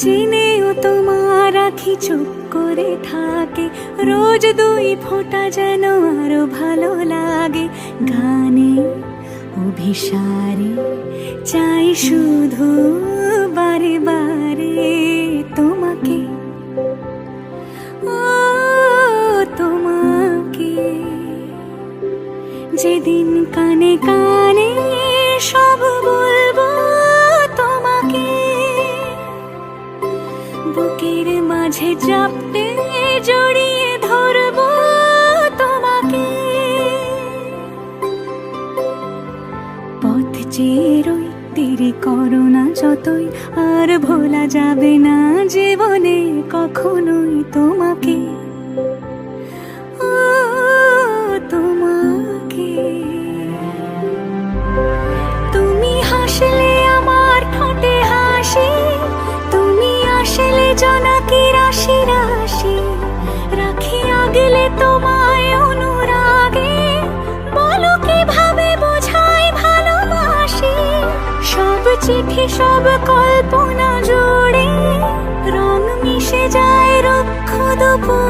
জেনেও তোমার আখি চুপ করে থাকে। রোজ দুই ফোঁটা যেন আরও ভালো লাগে। গানে, অভিসারে, চাই শুধু বারে বারে তোমাকে। ও, তোমাকে। যেদিন কানে কানে সব মাঝে চাপতে জড়িয়ে ধরবো তোমাকে। পথ চেরই রই দেরি করো না যতই, আর ভোলা যাবে না জীবনে কখনোই তোমাকে। জনাকি রাশি রাশি অনুরাগে। সব চিঠি সব কল্পনা জুড়ে রং মিশে যায় রক্ষ দুপুরে।